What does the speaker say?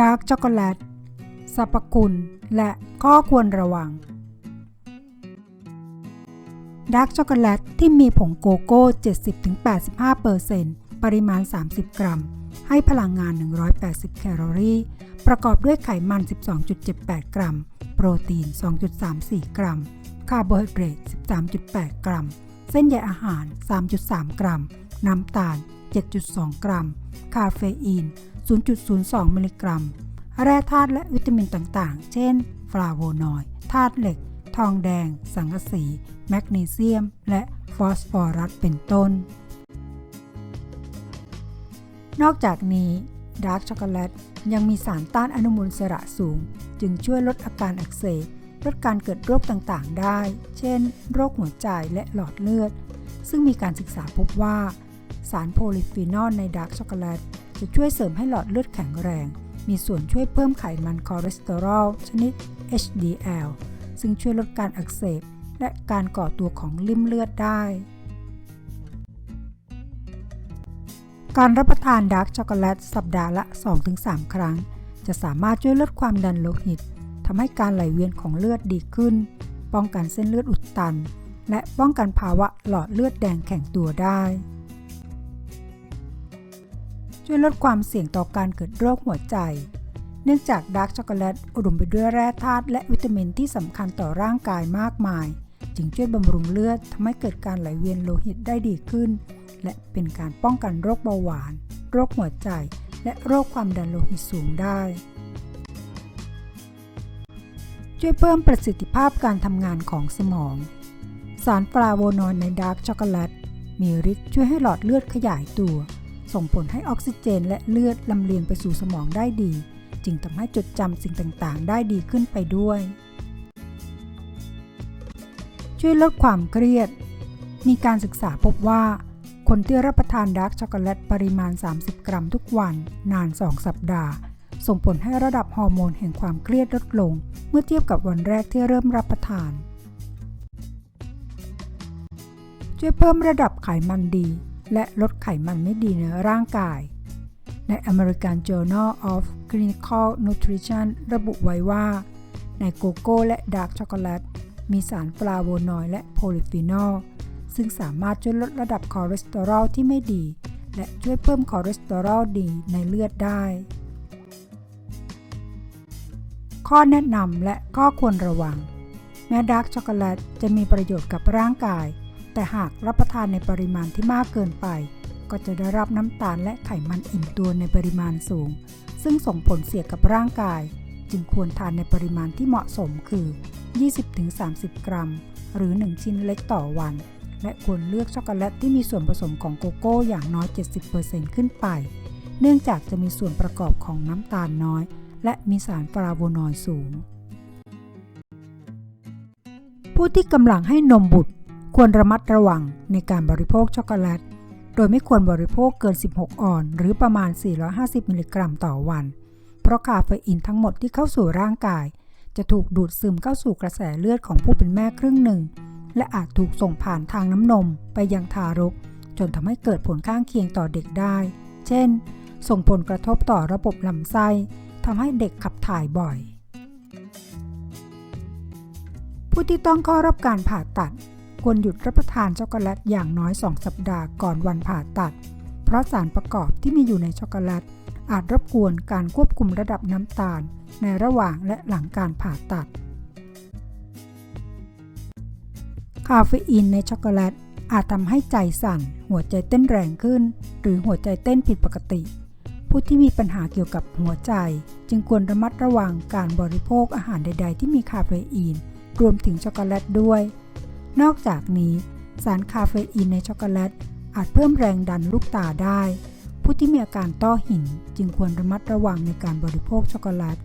ดาร์กช็อกโกแลตสรรพคุณ และข้อควรระวังดาร์กช็อกโกแลตที่มีผงโกโก้ 70-85%ปริมาณ 30 กรัม ให้พลังงาน 180 แคลอรี่ ประกอบด้วยไขมัน 12.78 กรัม โปรตีน 2.34 กรัม คาร์โบไฮเดรต 13.8 กรัม เส้นใยอาหาร 3.3 กรัม น้ำตาล 7.2 กรัม คาเฟอีน 0.02 มิลลิกรัม แร่ธาตุและวิตามินต่างๆ เช่น ฟลาโวนอยด์ ธาตุเหล็ก ทองแดง สังกะสี แมกนีเซียม และฟอสฟอรัส เป็นต้น นอกจากนี้ดาร์กช็อกโกแลตยังมีสารต้านอนุมูลอิสระสูง จึงช่วยลดอาการอักเสบลดการเกิดโรคต่างๆ ได้ เช่น โรคหัวใจและหลอดเลือด ซึ่งมีการศึกษาพบว่า สารโพลิฟีนอลในดาร์กช็อกโกแลต จะช่วยเสริมให้หลอดเลือดแข็งแรง มีส่วนช่วยเพิ่มไขมันคอเลสเตอรอลชนิด HDL ซึ่งช่วยลดการอักเสบ และการก่อตัวของลิ่มเลือดได้ การรับประทานดาร์กช็อกโกแลตสัปดาห์ละ 2-3 ครั้ง จะสามารถช่วยลดความดันโลหิตทำให้การไหลเวียนของเลือดดีขึ้น ป้องกันเส้นเลือดอุดตัน และป้องกันภาวะหลอดเลือดแดงแข็งตัวได้ ช่วยลดความเสี่ยงต่อการเกิดโรคหัวใจ เนื่องจากดาร์กช็อกโกแลตอุดมไปด้วยแร่ธาตุและวิตามินที่สำคัญต่อร่างกายมากมาย จึงช่วยบำรุงเลือดทำให้เกิดการไหลเวียนโลหิตได้ดีขึ้น และเป็นการป้องกันโรคเบาหวาน โรคหัวใจ และโรคความดันโลหิตสูงได้ ช่วยเพิ่มประสิทธิภาพการทำงานของสมอง สารฟลาโวนอยด์ในดาร์กช็อกโกแลตมีฤทธิ์ช่วยให้หลอดเลือดขยายตัว ส่งผลให้ออกซิเจนและเลือดลำเลียงไปสู่สมองได้ดี จึงทำให้จดจำสิ่งต่างๆ ได้ดีขึ้นไปด้วย ช่วยลดความเครียด มีการศึกษาพบว่า คนที่รับประทานดาร์กช็อกโกแลตปริมาณ 30 กรัมทุกวัน นาน 2 สัปดาห์ ส่งผลให้ระดับฮอร์โมนแห่งความเครียดลดลง เมื่อเทียบกับวันแรกที่เริ่มรับประทาน ช่วยเพิ่มระดับไขมันดี และลดไขมันไม่ดีในร่างกาย ใน American Journal of Clinical Nutrition ระบุไว้ว่า ในโกโก้และดาร์กช็อกโกแลตมีสารฟลาโวนอยด์และโพลิฟีนอล ซึ่งสามารถช่วยลดระดับคอเลสเตอรอลที่ไม่ดี และช่วยเพิ่มคอเลสเตอรอลดีในเลือดได้ ข้อแนะนำและข้อควรระวัง แม้ดาร์กช็อกโกแลตจะมีประโยชน์กับร่างกาย แต่หากรับประทานในปริมาณที่มากเกินไป ก็จะได้รับน้ำตาลและไขมันอิ่มตัวในปริมาณสูง ซึ่งส่งผลเสียกับร่างกาย จึงควรทานในปริมาณที่เหมาะสมคือ 20-30 กรัม หรือ 1 ชิ้นเล็กต่อวัน และควรเลือกช็อกโกแลตที่มีส่วนผสมของโกโก้อย่างน้อย 70%ขึ้นไป เนื่องจากจะมีส่วนประกอบของน้ำตาลน้อย และมีสารฟลาโวนอยด์สูงผู้ที่กำลังให้นมบุตร ควรระมัดระวังในการบริโภคช็อกโกแลต โดยไม่ควรบริโภคเกิน 16 ออน หรือประมาณ 450 มิลลิกรัมต่อวัน เพราะคาเฟอีนทั้งหมดที่เข้าสู่ร่างกาย จะถูกดูดซึมเข้าสู่กระแสเลือดของผู้เป็นแม่ครึ่งหนึ่ง และอาจถูกส่งผ่านทางน้ำนมไปยังทารก จนทำให้เกิดผลข้างเคียงต่อเด็กได้ เช่น ส่งผลกระทบต่อระบบลำไส้ทำให้เด็กขับถ่ายบ่อย ผู้ที่ต้องเข้ารับการผ่าตัด ควรหยุดรับประทานช็อกโกแลตอย่างน้อย 2 สัปดาห์ก่อนวันผ่าตัด เพราะสารประกอบที่มีอยู่ในช็อกโกแลต อาจรบกวนการควบคุมระดับน้ำตาล ในระหว่างและหลังการผ่าตัด คาเฟอีนในช็อกโกแลตอาจทำให้ใจสั่น หัวใจเต้นแรงขึ้น หรือหัวใจเต้นผิดปกติ ผู้ที่มีปัญหาเกี่ยวกับหัวใจ จึงควรระมัดระวังการบริโภคอาหารใด ๆ ที่มีคาเฟอีน รวมถึงช็อกโกแลตด้วย นอกจากนี้ สารคาเฟอีนในช็อกโกแลต อาจเพิ่มแรงดันลูกตาได้ ผู้ที่มีอาการต้อหินจึงควรระมัดระวังในการบริโภคช็อกโกแลต